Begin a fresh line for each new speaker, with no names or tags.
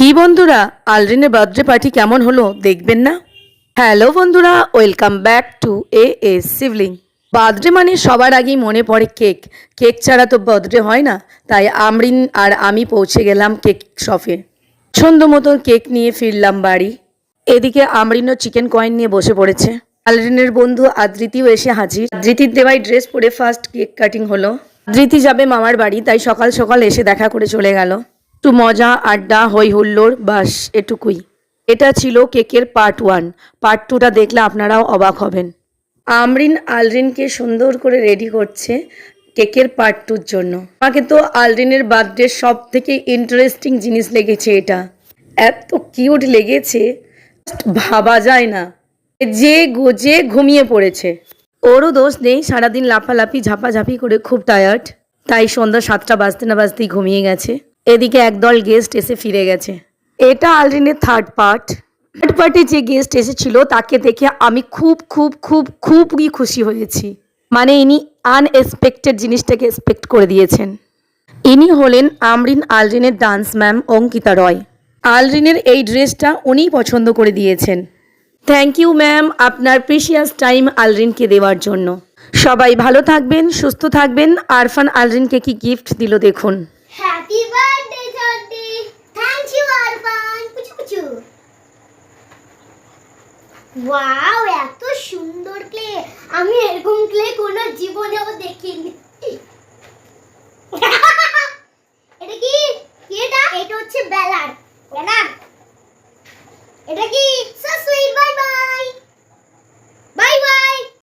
কি বন্ধুরা? আলরিনের birthday party কেমন হলো দেখবেন না? হ্যালো বন্ধুরা, welcome back to A S সিভলিং birthday মানে সবার আগেই মনে পড়ে কেক। কেক ছাড়া তো বার্থডে হয় না। তাই আমরিন আর আমি পৌঁছে গেলাম কেক শপে। পছন্দ মতো কেক নিয়ে ফিরলাম বাড়ি। এদিকে আমরিনও চিকেন কয়েন নিয়ে বসে পড়েছে। আলরিনের বন্ধু আদৃতিও এসে হাজির। ধৃতির দেওয়াই ড্রেস পরে ফার্স্ট কেক কাটিং হলো। ধৃতি যাবে মামার বাড়ি, তাই সকাল সকাল এসে দেখা করে চলে গেল। একটু মজা, আড্ডা হই হুল্লোড়, বাস, এটুকুই। এটা ছিল কেকের পার্ট ওয়ান পার্ট টুটা দেখলে আপনারাও অবাক হবেন। আমরিন আলরিনকে সুন্দর করে রেডি করছে কেকের পার্ট টুর জন্য। আমাকে তো আলরিনের বার্থডে সব থেকে ইন্টারেস্টিং জিনিস লেগেছে এটা। এত কিউট লেগেছে ভাবা যায় না। যে গোজে ঘুমিয়ে পড়েছে। ওরও দোষ নেই, সারাদিন লাফালাফি, ঝাপাঝাপি করে খুব টায়ার্ড তাই সন্ধ্যা সাতটা বাজতে না বাজতেই ঘুমিয়ে গেছে। এদিকে একদল গেস্ট এসে ফিরে গেছে। এটা আলরিনের থার্ড পার্ট থার্ড পার্টে যে গেস্ট এসেছিল, তাকে দেখে আমি খুব খুব খুব, খুবই খুশি হয়েছি। মানে ইনি আনএক্সপেক্টেড জিনিসটাকে এক্সপেক্ট করে দিয়েছেন। ইনি হলেন আমরিন আলরিনের ডান্স ম্যাম অঙ্কিতা রয়। আলরিনের এই ড্রেসটা উনিই পছন্দ করে দিয়েছেন। থ্যাংক ইউ ম্যাম আপনার প্রিশিয়াস টাইম আলরিনকে দেওয়ার জন্য। সবাই ভালো থাকবেন, সুস্থ থাকবেন। আরফান আলরিনকে কি গিফট দিল দেখুন।
ওয়াও এত সুন্দর ক্লে আমি এরকম ক্লে কোনো জীবনেও দেখিনি। এটা কি? এটা? এটা হচ্ছে বেলার। বেলার। এটা কি?